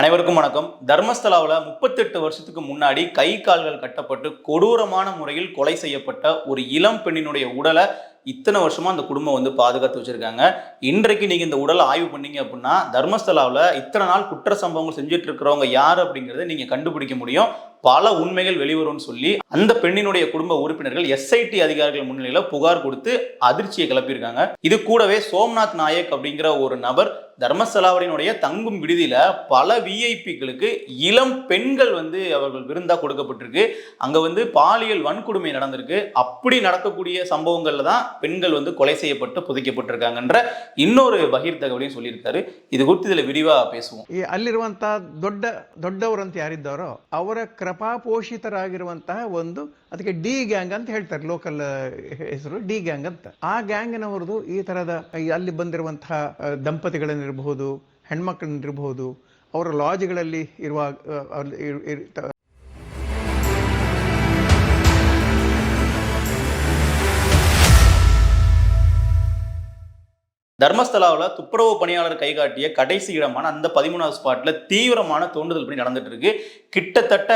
அனைவருக்கும் வணக்கம். தர்மஸ்தலாவில் முப்பத்தெட்டு வருஷத்துக்கு முன்னாடி கை கால்கள் கட்டப்பட்டு கொடூரமான முறையில் கொலை செய்யப்பட்ட ஒரு இளம் பெண்ணினுடைய உடலை இத்தனை வருஷமா அந்த குடும்பம் வந்து பாதுகாத்து வச்சிருக்காங்க. இன்றைக்கு நீங்க இந்த உடலை ஆய்வு பண்ணீங்க அப்படின்னா தர்மஸ்தலாவில் இத்தனை நாள் குற்ற சம்பவங்கள் செஞ்சுட்டு இருக்கிறவங்க யார் அப்படிங்கிறத நீங்க கண்டுபிடிக்க முடியும். பல உண்மைகள் வெளிவரும்னு சொல்லி அந்த பெண்ணினுடைய குடும்ப உறுப்பினர்கள் எஸ்ஐடி அதிகாரிகள் முன்னிலையில புகார் கொடுத்து அதிர்ச்சியை கிளப்பியிருக்காங்க இது கூடவே சோம்நாத் நாயக் அப்படிங்கிற ஒரு நபர் தர்மஸ்தலாவினுடைய தங்கும் விடுதியில பல விஐபிக்களுக்கு இளம் பெண்கள் வந்து அவர்கள் விருந்தா கொடுக்கப்பட்டிருக்கு அங்க வந்து பாலியல் வன்கொடுமை நடந்திருக்கு அப்படி நடக்கக்கூடிய சம்பவங்கள்ல தான் பெண்கள் வந்து கொலை செய்யப்பட்டு புதைக்கப்பட்டிருக்காங்கன்ற இன்னொரு பகிர் தகவலையும் சொல்லியிருக்காரு இது குறித்து இதுல விரிவா பேசுவோம் ಈ ಅಲ್ಲಿರುವಂತಹ ದೊಡ್ಡ ದೊಡ್ಡವರಂತ ಯಾರಿದ್ದಾರೋ ಅವರ ಕೃಪಾಪೋಷಿತರಾಗಿರುವಂತಹ ಒಂದು ಅದಕ್ಕೆ ಡಿ ಗ್ಯಾಂಗ್ ಅಂತ ಹೇಳ್ತಾರೆ ಲೋಕಲ್ ಹೆಸರು ಡಿ ಗ್ಯಾಂಗ್ ಅಂತ ಆ ಗ್ಯಾಂಗ್ನವರದು ಈ ತರದ ಈ ಅಲ್ಲಿ ಬಂದಿರುವಂತಹ ಅಹ್, ದಂಪತಿಗಳನ್ನಿರಬಹುದು ಹೆಣ್ಮಕ್ಳನ್ನಿರಬಹುದು ಅವರ ಲಾಡ್ಜ್ಗಳಲ್ಲಿ ಇರುವ ಅಹ್, ಅಲ್ಲಿ ಇರ್- ಇರ್- ತ- தர்மஸ்தலாவில் துப்புரவு பணியாளர் கைகாட்டிய கடைசி இடமான அந்த பதிமூணாவது ஸ்பாட்ல தீவிரமான தோண்டுதல் பணி நடந்துட்டு இருக்கு கிட்டத்தட்ட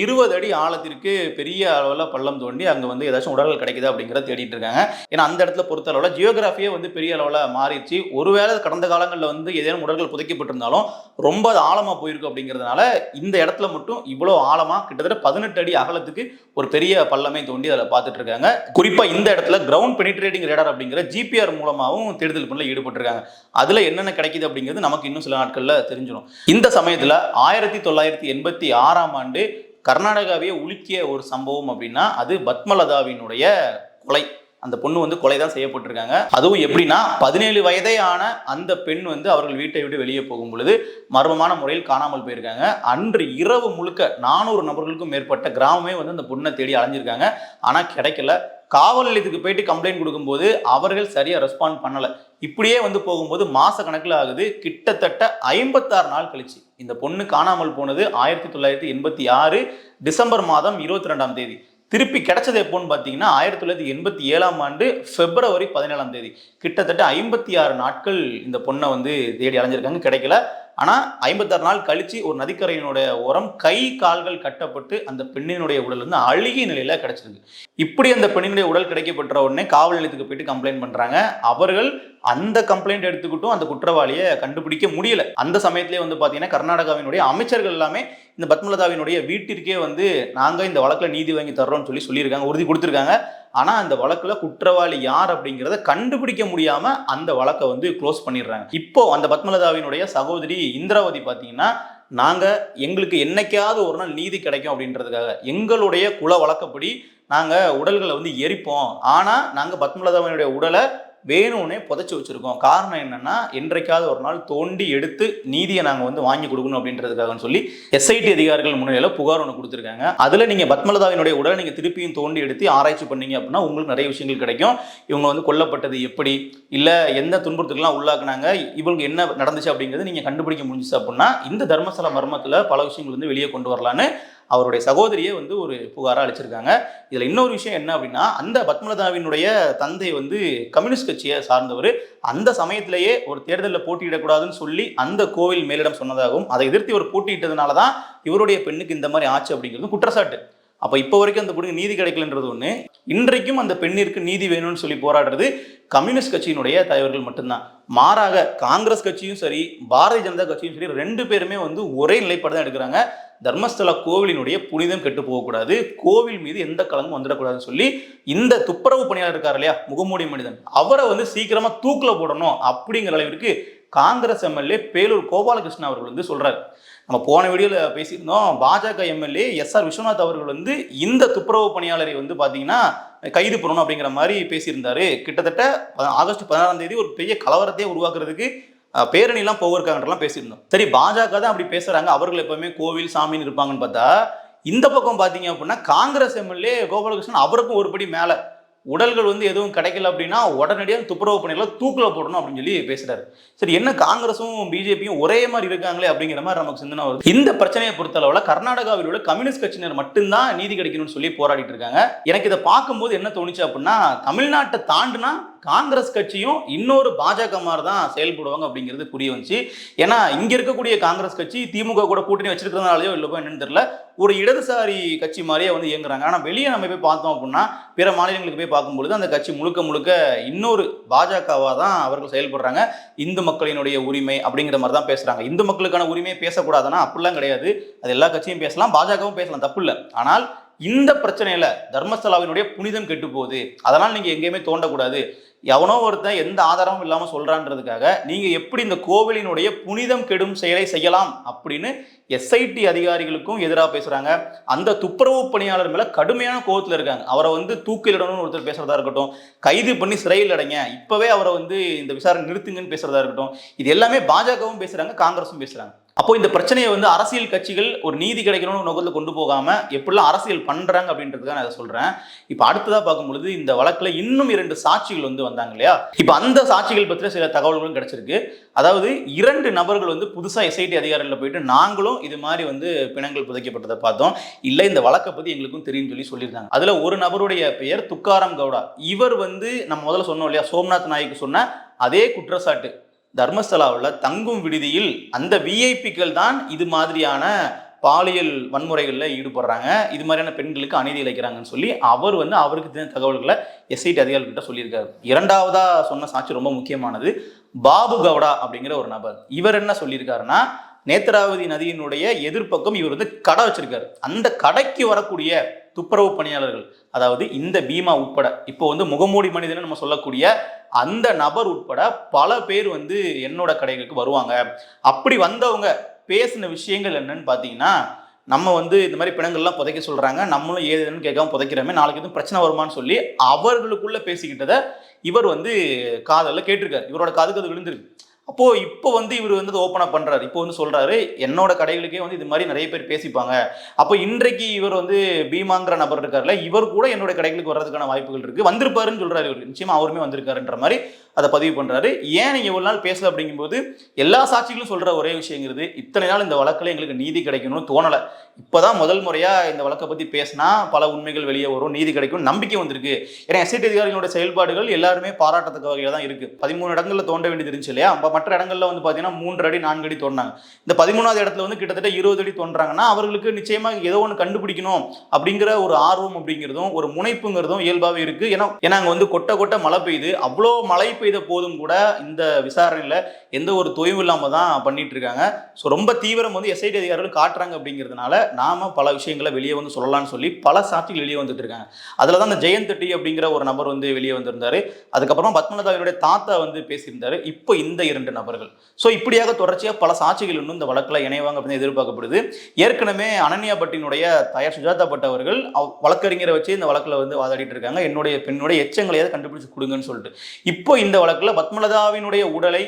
இருபது அடி ஆழத்திற்கு பெரிய அளவில் பள்ளம் தோண்டி அங்கே வந்து ஏதாச்சும் உடல்கள் கிடைக்குதா அப்படிங்கிறத தேடிட்டு இருக்காங்க. ஏன்னா அந்த இடத்துல பொறுத்த அளவில் ஜியோகிராஃபியே வந்து பெரிய அளவில் மாறிடுச்சு. ஒருவேளை கடந்த காலங்களில் வந்து ஏதேனும் உடல்கள் புதைக்கப்பட்டிருந்தாலும் ரொம்ப அது ஆழமாக போயிருக்கு அப்படிங்கிறதுனால இந்த இடத்துல மட்டும் இவ்வளோ ஆழமாக கிட்டத்தட்ட பதினெட்டு அடி அகலத்துக்கு ஒரு பெரிய பள்ளமே தோண்டி அதில் பார்த்துட்டு இருக்காங்க. குறிப்பாக இந்த இடத்துல கிரவுண்ட் பெனிட்ரேட்டிங் ரேடார் அப்படிங்கிற ஜிபிஆர் மூலமாகவும் தேடுதல் பணியில் ஈடுபட்டிருக்காங்க. அதில் என்னென்ன கிடைக்குது அப்படிங்கிறது நமக்கு இன்னும் சில நாட்களில் தெரிஞ்சிடும் இந்த சமயத்தில் ஆயிரத்தி தொள்ளாயிரத்தி எண்பத்தி ஆறாம் ஆண்டு கர்நாடகாவையே உலுக்கிய ஒரு சம்பவம் அப்படின்னா அது பத்மலதாவினுடைய கொலை. அந்த பொண்ணு வந்து கொலை தான் செய்யப்பட்டிருக்காங்க. அதுவும் எப்படின்னா பதினேழு வயதே ஆன அந்த பெண் வந்து அவர்கள் வீட்டை விட்டு வெளியே போகும் பொழுது மர்மமான முறையில் காணாமல் போயிருக்காங்க. அன்று இரவு முழுக்க நானூறு நபர்களுக்கும் மேற்பட்ட கிராமமே வந்து அந்த பொண்ணை தேடி அலைஞ்சிருக்காங்க. ஆனால் கிடைக்கல. காவல் நிலையத்துக்கு போயிட்டு கம்ப்ளைண்ட் கொடுக்கும்போது அவர்கள் சரியாக ரெஸ்பாண்ட் பண்ணலை. இப்படியே வந்து போகும்போது மாத கணக்கில் ஆகுது. கிட்டத்தட்ட ஐம்பத்தாறு நாள் கழிச்சு. இந்த பொண்ணு காணாமல் போனது ஆயிரத்தி தொள்ளாயிரத்தி எண்பத்தி ஆறு டிசம்பர் மாதம் இருபத்தி ரெண்டாம் தேதி. திருப்பி கிடைச்சது எப்போன்னு பார்த்தீங்கன்னா ஆயிரத்தி தொள்ளாயிரத்தி எண்பத்தி ஏழாம் ஆண்டு பிப்ரவரி பதினேழாம் தேதி. கிட்டத்தட்ட ஐம்பத்தி ஆறு நாட்கள் இந்த பொண்ணை வந்து தேடி அலைஞ்சிருக்காங்க. கிடைக்கல. ஆனால் ஐம்பத்தாறு நாள் கழித்து ஒரு நதிக்கரையினுடைய உரம் கை கால்கள் கட்டப்பட்டு அந்த பெண்ணினுடைய உடல் வந்து அழுகிய நிலையில் கிடச்சிருக்கு. இப்படி அந்த பெண்ணினுடைய உடல் கிடைக்கப்பட்ட உடனே காவல் நிலையத்துக்கு போயிட்டு கம்ப்ளைண்ட் பண்ணுறாங்க அவர்கள் அந்த கம்ப்ளைண்ட் எடுத்துக்கிட்டும் அந்த குற்றவாளியை கண்டுபிடிக்க முடியல. அந்த சமயத்திலே வந்து பார்த்தீங்கன்னா கர்நாடகாவினுடைய அமைச்சர்கள் எல்லாமே இந்த பத்மலதாவினுடைய வீட்டிற்கே வந்து நாங்கள் இந்த வழக்கில் நீதி வாங்கி தர்றோம்னு சொல்லி சொல்லியிருக்காங்க உறுதி கொடுத்துருக்காங்க. ஆனால் அந்த வழக்கில் குற்றவாளி யார் அப்படிங்கிறத கண்டுபிடிக்க முடியாமல் அந்த வழக்கை வந்து க்ளோஸ் பண்ணிடுறாங்க. இப்போ அந்த பத்மலதாவினுடைய சகோதரி இந்திராவதி பார்த்தீங்கன்னா நாங்கள் எங்களுக்கு என்னைக்காவது ஒரு நாள் நீதி கிடைக்கும் அப்படின்றதுக்காக எங்களுடைய குல வழக்கப்படி நாங்கள் உடல்களை வந்து எரிப்போம். ஆனால் நாங்கள் பத்மலதாவினுடைய உடலை வேணும்னே புதைச்சி வச்சுருக்கோம். காரணம் என்னென்னா என்றைக்காவது ஒரு நாள் தோண்டி எடுத்து நீதியை நாங்கள் வந்து வாங்கி கொடுக்கணும் அப்படின்றதுக்காக சொல்லி எஸ்ஐடி அதிகாரிகள் முன்னிலையில் புகார் ஒன்று கொடுத்துருக்காங்க. அதில் நீங்கள் பத்மலதாவினுடைய உடலை நீங்கள் திருப்பியும் தோண்டி எடுத்து ஆராய்ச்சி பண்ணீங்க அப்படின்னா உங்களுக்கு நிறைய விஷயங்கள் கிடைக்கும். இவங்க வந்து கொல்லப்பட்டது எப்படி? இல்லை எந்த துன்புறுத்துக்கெல்லாம் உள்ளாக்குனாங்க? இவங்களுக்கு என்ன நடந்துச்சு அப்படிங்கிறது நீங்கள் கண்டுபிடிக்க முடிஞ்சுச்சு அப்படின்னா இந்த தர்மஸ்தல மர்மத்தில் பல விஷயங்கள் வந்து வெளியே கொண்டு வரலான்னு அவருடைய சகோதரியை வந்து ஒரு புகாராக அளிச்சிருக்காங்க. இதில் இன்னொரு விஷயம் என்ன அப்படின்னா அந்த பத்மலதாவினுடைய தந்தை வந்து கம்யூனிஸ்ட் கட்சியை சார்ந்தவர். அந்த சமயத்திலேயே ஒரு தேர்தலில் போட்டியிடக்கூடாதுன்னு சொல்லி அந்த கோவில் மேலிடம் சொன்னதாகவும் அதை எதிர்த்து இவர் போட்டியிட்டதுனால தான் இவருடைய பெண்ணுக்கு இந்த மாதிரி ஆச்சு அப்படிங்கிறது குற்றச்சாட்டு. அப்போ இப்போ வரைக்கும் அந்த பொண்ணுக்கு நீதி கிடைக்கலன்றது ஒன்று இன்றைக்கும் அந்த பெண்ணிற்கு நீதி வேணும்னு சொல்லி போராடுறது கம்யூனிஸ்ட் கட்சியினுடைய தலைவர்கள் மட்டும்தான். மாறாக காங்கிரஸ் கட்சியும் சரி பாரதிய ஜனதா கட்சியும் சரி ரெண்டு பேருமே வந்து ஒரே நிலைப்பாடு தான் எடுக்கிறாங்க. தர்மஸ்தல கோவிலினுடைய புனிதம் கெட்டு போகக்கூடாது. கோவில் மீது எந்த கலங்கும் வந்துடக்கூடாதுன்னு சொல்லி இந்த துப்புரவு பணியாளர் இருக்கார் இல்லையா? முகமூடி மனிதன். அவரை வந்து சீக்கிரமா தூக்கில் போடணும் அப்படிங்கிற அளவிற்கு காங்கிரஸ் எம்எல்ஏ பேலூர் கோபாலகிருஷ்ணன் அவர்கள் வந்து சொல்றாரு. நம்ம போன வீடியோவில் பேசியிருந்தோம் பாஜக எம்எல்ஏ எஸ் ஆர் விஸ்வநாத் அவர்கள் வந்து இந்த துப்புரவு பணியாளரை வந்து பார்த்தீங்கன்னா கைது பண்ணணும் அப்படிங்கிற மாதிரி பேசியிருந்தாரு. கிட்டத்தட்ட ஆகஸ்ட் பதினாறாம் தேதி ஒரு பெரிய கலவரத்தையே உருவாக்குறதுக்கு அஹ், பேரணிலாம் போயிருக்காங்கன்றலாம் பேசியிருந்தோம். சரி பாஜக தான் அப்படி பேசுறாங்க. அவர்கள் எப்பவுமே கோவில் சாமின்னு இருப்பாங்கன்னு பார்த்தா இந்த பக்கம் பார்த்தீங்க அப்படின்னா காங்கிரஸ் எம்எல்ஏ கோபாலகிருஷ்ணன் அவருக்கும் ஒரு படி மேலே. உடல்கள் வந்து எதுவும் கிடைக்கல அப்படின்னா உடனடியாக துப்புரவு பணிகளை தூக்கில் போடணும் அப்படின்னு சொல்லி பேசுறாரு சரி என்ன காங்கிரஸும் பிஜேபியும் ஒரே மாதிரி இருக்காங்களே அப்படிங்கிற மாதிரி நமக்கு சிந்தனை வருது. இந்த பிரச்சனையை பொறுத்தளவில் கர்நாடகாவில் உள்ள கம்யூனிஸ்ட் கட்சியினர் மட்டும்தான் நீதி கிடைக்கணும்னு சொல்லி போராடிட்டு இருக்காங்க. எனக்கு இதை பார்க்கும்போது என்ன தோணுச்சு அப்படின்னா தமிழ்நாட்டை தாண்டுனா காங்கிரஸ் கட்சியும் இன்னொரு பாஜக மாதிரி தான் செயல்படுவாங்க அப்படிங்கிறது புரிய வந்துச்சு. ஏன்னா இங்க இருக்கக்கூடிய காங்கிரஸ் கட்சி திமுக கூட கூட்டணி வச்சிருக்கிறதுனாலயோ இல்லவோ என்னன்னு தெரியல. ஒரு இடதுசாரி கட்சி மாதிரியே வந்து இயங்குறாங்க. ஆனா வெளியே நம்ம போய் பார்த்தோம் அப்படின்னா பிற மாநிலங்களுக்கு போய் பார்க்கும்பொழுது அந்த கட்சி முழுக்க முழுக்க இன்னொரு பாஜகவா தான் அவர்கள் செயல்படுறாங்க. இந்து மக்களினுடைய உரிமை அப்படிங்கிற மாதிரி தான் பேசுறாங்க. இந்து மக்களுக்கான உரிமையை பேசக்கூடாதுன்னா அப்படிலாம் கிடையாது. அது எல்லா கட்சியும் பேசலாம் பாஜகவும் பேசலாம் தப்பு இல்லை. ஆனால் இந்த பிரச்சனையில தர்மஸ்தலாவினுடைய புனிதம் கெட்டு போகுது அதனால் நீங்க எங்கேயுமே தோண்டக்கூடாது. எவனோ ஒருத்தன் எந்த ஆதாரமும் இல்லாம சொல்றான்றதுக்காக நீங்க எப்படி இந்த கோவிலினுடைய புனிதம் கெடும் செயலை செய்யலாம் அப்படின்னு எஸ்ஐடி அதிகாரிகளுக்கும் எதிராக பேசுறாங்க. அந்த துப்புரவு பணியாளர் மேல கடுமையான கோவத்துல இருக்காங்க. அவரை வந்து தூக்கிலிடணும்னு ஒருத்தர் பேசுறதா இருக்கட்டும் கைது பண்ணி சிறையில் அடைங்க இப்பவே அவரை வந்து இந்த விசாரணை நிறுத்துங்கன்னு பேசுறதா இருக்கட்டும் இது எல்லாமே பாஜகவும் பேசுறாங்க காங்கிரஸும் பேசுறாங்க. அப்போ இந்த பிரச்சனையை வந்து அரசியல் கட்சிகள் ஒரு நீதி கிடைக்கணும்னு நோக்கத்தில் கொண்டு போகாம எப்படிலாம் அரசியல் பண்றாங்க அப்படின்றதுக்காக நான் இதை சொல்றேன். இப்போ அடுத்ததா பார்க்கும் பொழுது இந்த வழக்குல இன்னும் இரண்டு சாட்சிகள் வந்து வந்தாங்க இல்லையா? இப்போ அந்த சாட்சிகள் பற்றின சில தகவல்களும் கிடைச்சிருக்கு. அதாவது இரண்டு நபர்கள் வந்து புதுசா எஸ்ஐடி அதிகாரிகளில் போயிட்டு நாங்களும் இது மாதிரி வந்து பிணங்கள் புதைக்கப்பட்டதை பார்த்தோம். இல்லை இந்த வழக்கை பத்தி எங்களுக்கும் தெரியும் சொல்லி சொல்லியிருந்தாங்க. அதுல ஒரு நபருடைய பெயர் துக்காரம் கவுடா. இவர் வந்து நம்ம முதல்ல சொன்னோம் இல்லையா? சோம்நாத் நாய்க்கு சொன்ன அதே குற்றச்சாட்டு. தர்மஸ்தலாவில் தங்கும் விடுதியில் அந்த விஐபிக்கள் தான் இது மாதிரியான பாலியல் வன்முறைகளில் ஈடுபடுறாங்க. இது மாதிரியான பெண்களுக்கு அநீதி இழைக்கிறாங்கன்னு சொல்லி அவர் வந்து அவருக்கு தெரிந்த தகவல்களை எஸ்ஐடி அதிகாரிகிட்ட சொல்லியிருக்காரு. இரண்டாவதாக சொன்ன சாட்சி ரொம்ப முக்கியமானது. பாபு கவுடா அப்படிங்கிற ஒரு நபர். இவர் என்ன சொல்லியிருக்காருன்னா நேத்ராவதி நதியினுடைய எதிர்ப்பக்கம் இவர் வந்து கடை வச்சிருக்காரு. அந்த கடைக்கு வரக்கூடிய துப்புரவு பணியாளர்கள் அதாவது இந்த பீமா உட்பட இப்போ வந்து முகமூடி மனிதன் நம்ம சொல்லக்கூடிய அந்த நபர் உட்பட பல பேர் வந்து என்னோட கடைகளுக்கு வருவாங்க. அப்படி வந்தவங்க பேசின விஷயங்கள் என்னன்னு பார்த்தீங்கன்னா நம்ம வந்து இந்த மாதிரி பிணங்கள்லாம் புதைக்க சொல்கிறாங்க நம்மளும் ஏதுன்னு கேட்காம புதைக்கிறோமே நாளைக்கு எதுவும் பிரச்சனை வருமான்னு சொல்லி அவர்களுக்குள்ளே பேசிக்கிட்டதை இவர் வந்து காதலில் கேட்டிருக்காரு. இவரோட காதுக்கு அது விழுந்திருக்கு. அப்போ இப்போ வந்து இவர் வந்து ஓப்பன் அப் பண்றாரு. இப்போ வந்து சொல்றாரு என்னோட கடைகளுக்கே வந்து இது மாதிரி நிறைய பேர் பேசிப்பாங்க. அப்போ இன்றைக்கு இவர் வந்து பீமாங்கிற நபர் இருக்கார்ல இவர் கூட என்னோட கடைகளுக்கு வர்றதுக்கான வாய்ப்புகள் இருக்கு. வந்திருப்பாருன்னு சொல்றாரு இவர். நிச்சயமா அவருமே வந்திருக்காருன்ற மாதிரி அதை பதிவு பண்ணுறாரு ஏன் நீங்கள் இவ்வளோ நாள் பேசல அப்படிங்கும்போது எல்லா சாட்சிகளும் சொல்கிற ஒரே விஷயங்கிறது இத்தனை நாள் இந்த வழக்கில் எங்களுக்கு நீதி கிடைக்கணும்னு தோணலை. இப்போ தான் முதல் முறையாக இந்த வழக்கை பற்றி பேசினா பல உண்மைகள் வெளியே வரும் நீதி கிடைக்கும் நம்பிக்கை வந்திருக்கு. ஏன்னா எஸ்ஐடி அதிகாரிகளோட செயல்பாடுகள் எல்லாருமே பாராட்டத்தக்க வகையில் தான் இருக்குது பதிமூணு இடங்களில் தோண்ட வேண்டியது இருந்துச்சு இல்லையா? அப்போ மற்ற இடங்களில் வந்து பார்த்தீங்கன்னா மூன்று அடி நான்கு அடி தோண்டினாங்க இந்த பதிமூணாவது இடத்துல வந்து கிட்டத்தட்ட இருபது அடி தோன்றாங்கன்னா அவர்களுக்கு நிச்சயமாக ஏதோ ஒன்று கண்டுபிடிக்கணும் அப்படிங்கிற ஒரு ஆர்வம் அப்படிங்கிறதும் ஒரு முனைப்புங்கிறதும் இயல்பாகவே இருக்குது ஏன்னா ஏன்னா அங்கே வந்து கொட்ட கொட்ட மழை பெய்யுது. அவ்வளோ மழை பெய்த போதும் கூட இந்த விசாரணையில எந்த ஒரு தொய்வும் இல்லாம தான் பண்ணிட்டு இருக்காங்க. ஸோ ரொம்ப தீவிரம் வந்து எஸ்ஐடி அதிகாரிகள் காட்டுறாங்க அப்படிங்கிறதுனால நாம பல விஷயங்களை வெளியே வந்து சொல்லலாம்னு சொல்லி பல சாட்சிகள் வெளியே வந்துட்டு இருக்காங்க. அதுல தான் அந்த ஜெயந்த் டி அப்படிங்கிற ஒரு நபர் வந்து வெளியே வந்திருந்தாரு. அதுக்கப்புறமா பத்மநாதாவினுடைய தாத்தா வந்து பேசியிருந்தாரு. இப்போ இந்த இரண்டு நபர்கள். ஸோ இப்படியாக தொடர்ச்சியாக பல சாட்சிகள் இன்னும் இந்த வழக்கில் இணைவாங்க அப்படின்னு எதிர்பார்க்கப்படுது. ஏற்கனவே அனன்யா பட்டினுடைய தயார் சுஜாதா பட் அவர்கள் வழக்கறிஞரை வச்சு இந்த வழக்கில் வந்து வாதாடிட்டு இருக்காங்க. என்னுடைய பெண்ணுடைய எச்சங்களையாவது கண்டுபிடிச்சு கொடுங்கன்னு சொல்லிட்டு. இப்போ இந்த வழக்கில் பத்மலதாவினுடைய உடலை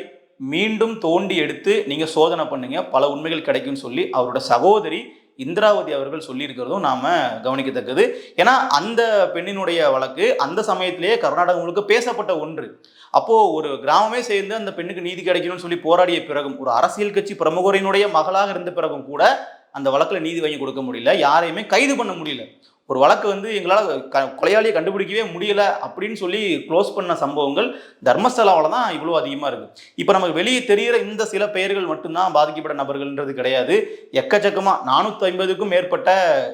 மீண்டும் தோண்டி எடுத்து நீங்கள் சோதனை பண்ணுங்க. பல உண்மைகள் கிடைக்கும்னு சொல்லி அவரோட சகோதரி இந்திராவதி அவர்கள் சொல்லியிருக்கிறதும் நாம கவனிக்கத்தக்கது. ஏன்னா அந்த பெண்ணினுடைய வழக்கு அந்த சமயத்திலேயே கர்நாடகம் முழுக்க பேசப்பட்ட ஒன்று. அப்போ ஒரு கிராமமே சேர்ந்து அந்த பெண்ணுக்கு நீதி கிடைக்கணும்னு சொல்லி போராடிய பிறகும் ஒரு அரசியல் கட்சி பிரமுகரினுடைய மகளாக இருந்த பிறகும் கூட அந்த வழக்கில் நீதி வாங்கி கொடுக்க முடியல. யாரையுமே கைது பண்ண முடியல. ஒரு வழக்கு வந்து எங்களால் க கொலையாளியை கண்டுபிடிக்கவே முடியல அப்படின்னு சொல்லி க்ளோஸ் பண்ண சம்பவங்கள் தர்மஸ்தலாவில் தான் இவ்வளோ அதிகமாக இருக்குது இப்போ நமக்கு வெளியே தெரிகிற இந்த சில பெயர்கள் மட்டும்தான் பாதிக்கப்பட்ட நபர்கள்ன்றது கிடையாது. எக்கச்சக்கமாக நானூற்றி ஐம்பதுக்கும் மேற்பட்ட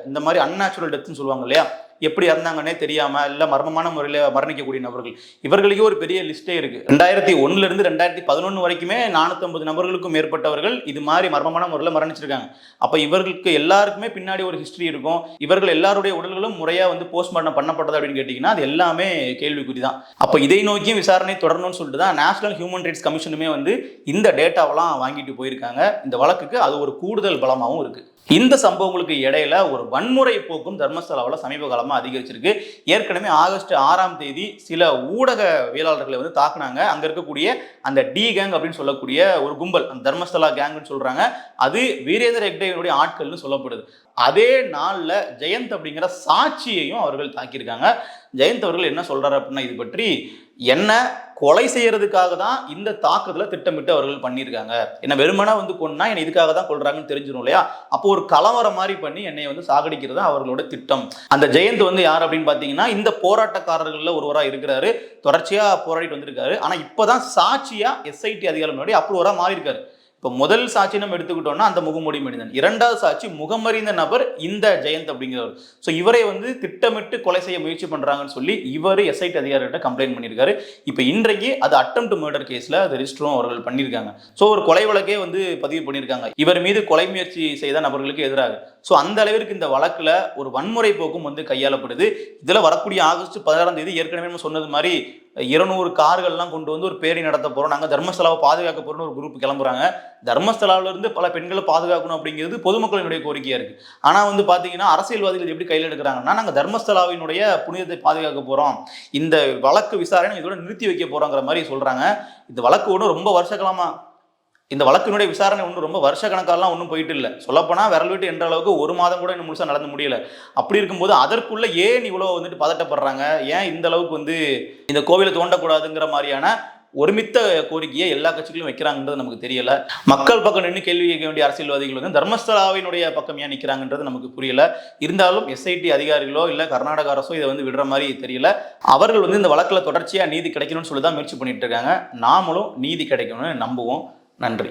இந்த மாதிரி அன்நேச்சுரல் டெத்துன்னு சொல்லுவாங்க இல்லையா? எப்படி இறந்தாங்கன்னே தெரியாம இல்ல மர்மமான முறையில் மரணிக்கக்கூடிய நபர்கள். இவர்களுக்கே ஒரு பெரிய லிஸ்டே இருக்கு. ரெண்டாயிரத்தி ஒண்ணுல இருந்து ரெண்டாயிரத்தி பதினொன்று வரைக்குமே நானூற்றம்பது நபர்களுக்கும் மேற்பட்டவர்கள் இது மாதிரி மர்மமான முறையில் மரணிச்சிருக்காங்க. அப்ப இவர்களுக்கு எல்லாருக்குமே பின்னாடி ஒரு ஹிஸ்டரி இருக்கும். இவர்கள் எல்லாருடைய உடல்களும் முறையா வந்து போஸ்ட்மார்ட்டம் பண்ணப்பட்டது அப்படின்னு கேட்டிங்கன்னா அது எல்லாமே கேள்விக்குறி தான் அப்போ இதை நோக்கியும் விசாரணை தொடரணும்னு சொல்லிட்டு தான் நேஷனல் ஹியூமன் ரைட்ஸ் கமிஷனுமே வந்து இந்த டேட்டாவெல்லாம் வாங்கிட்டு போயிருக்காங்க. இந்த வழக்குக்கு அது ஒரு கூடுதல் பலமாகவும் இருக்கு. இந்த சம்பவங்களுக்கு இடையில ஒரு வன்முறை போக்கும் தர்மஸ்தலாவில் சமீப காலமாக அதிகரிச்சிருக்கு. ஏற்கனவே ஆகஸ்ட் ஆறாம் தேதி சில ஊடகவியலாளர்களை வந்து தாக்குனாங்க. அங்கே இருக்கக்கூடிய அந்த டி கேங் அப்படின்னு சொல்லக்கூடிய ஒரு கும்பல் அந்த தர்மஸ்தலா கேங்னு சொல்றாங்க. அது வீரேந்தர் ஹெக்டேவினுடைய ஆட்கள்னு சொல்லப்படுது. அதே நாளில் ஜெயந்த் அப்படிங்கிற சாட்சியையும் அவர்கள் தாக்கியிருக்காங்க. ஜெயந்த் அவர்கள் என்ன சொல்றாரு அப்படின்னா இது பற்றி என்ன கொலை செய்யறதுக்காக தான் இந்த தாக்குதலை திட்டமிட்டு அவர்கள் பண்ணியிருக்காங்க. என்ன வெறுமனா வந்து கொன்னா என்னை இதுக்காக தான் கொள்றாங்கன்னு தெரிஞ்சிடும் இல்லையா? அப்போ ஒரு கலவரம் மாதிரி பண்ணி என்னை வந்து சாகடிக்கிறது தான் அவர்களோட திட்டம். அந்த ஜெயந்த் வந்து யார் அப்படின்னு பார்த்தீங்கன்னா இந்த போராட்டக்காரர்களில் ஒருவராக இருக்கிறாரு. தொடர்ச்சியா போராடிட்டு வந்திருக்காரு. ஆனா இப்பதான் சாட்சியா எஸ்ஐடி அதிகாரி முன்னாடி அப்ரூவரா மாறி இருக்காரு இப்போ முதல் சாட்சி நம்ம எடுத்துக்கிட்டோம்னா அந்த முகமூடி மனிதன் இரண்டாவது சாட்சி முகமறிந்த நபர் இந்த ஜெயந்த் அப்படிங்கிறவர். ஸோ இவரை வந்து திட்டமிட்டு கொலை செய்ய முயற்சி பண்ணுறாங்கன்னு சொல்லி இவர் எஸ்ஐடி அதிகாரிகிட்ட கம்ப்ளைண்ட் பண்ணியிருக்காரு. இப்போ இன்றைக்கு அது அட்டம் டு மர்டர் கேஸில் அது ரிஜிஸ்டரும் அவர்கள் பண்ணியிருக்காங்க. ஸோ ஒரு கொலை வழக்கே வந்து பதிவு பண்ணியிருக்காங்க. இவர் மீது கொலை முயற்சி செய்த நபர்களுக்கு எதிராக. ஸோ அந்த அளவிற்கு இந்த வழக்கில் ஒரு வன்முறை போக்கும் வந்து கையாளப்படுது. இதில் வரக்கூடிய ஆகஸ்ட் பதினாறாம் தேதி ஏற்கனவே நம்ம சொன்னது மாதிரி இருநூறு கார்கள்லாம் கொண்டு வந்து ஒரு பேரணி நடத்த போகிறோம் நாங்கள் தர்மஸ்தலாவை பாதுகாக்க போகிறோம்னு ஒரு குரூப் கிளம்புறாங்க. தர்மஸ்தலாவிலிருந்து பல பெண்களை பாதுகாக்கணும் அப்படிங்கிறது பொதுமக்களினுடைய கோரிக்கையாக இருக்குது ஆனால் வந்து பார்த்தீங்கன்னா அரசியல்வாதிகள் எப்படி கையில் எடுக்கிறாங்கன்னா நாங்கள் தர்மஸ்தலாவினுடைய புனிதத்தை பாதுகாக்க போகிறோம் இந்த வழக்கு விசாரணை இதோட நிறுத்தி வைக்க போகிறோங்கிற மாதிரி சொல்கிறாங்க இந்த வழக்கு ஒன்று ரொம்ப வருஷகாலமா இந்த வழக்கினுடைய விசாரணை ஒன்றும் ரொம்ப வருஷ கணக்காலாம் ஒன்றும் போயிட்டு இல்லை சொல்லப்போனால் விரல் விட்டு என்ற அளவுக்கு ஒரு மாதம் கூட இன்னும் முழுசாக நடந்து முடியல. அப்படி இருக்கும்போது அதற்குள்ள ஏன் இவ்வளோ வந்துட்டு பதட்டப்படுறாங்க? ஏன் இந்த அளவுக்கு வந்து இந்த கோவிலை தோண்டக்கூடாதுங்கிற மாதிரியான ஒருமித்த கோரிக்கையை எல்லா கட்சிகளும் வைக்கிறாங்கன்றது நமக்கு தெரியல. மக்கள் பக்கம் நின்று கேள்வி கேட்க வேண்டிய அரசியல்வாதிகள் வந்து தர்மஸ்தலாவினுடைய பக்கம் ஏன் நிற்கிறாங்கன்றது நமக்கு புரியல. இருந்தாலும் எஸ்ஐடி அதிகாரிகளோ இல்லை கர்நாடக அரசோ இதை வந்து விடுற மாதிரி தெரியல. அவர்கள் வந்து இந்த வழக்கில் தொடர்ச்சியாக நீதி கிடைக்கணும்னு சொல்லி தான் முயற்சி பண்ணிட்டு இருக்காங்க. நாமளும் நீதி கிடைக்கணும்னு நம்புவோம். நன்றி.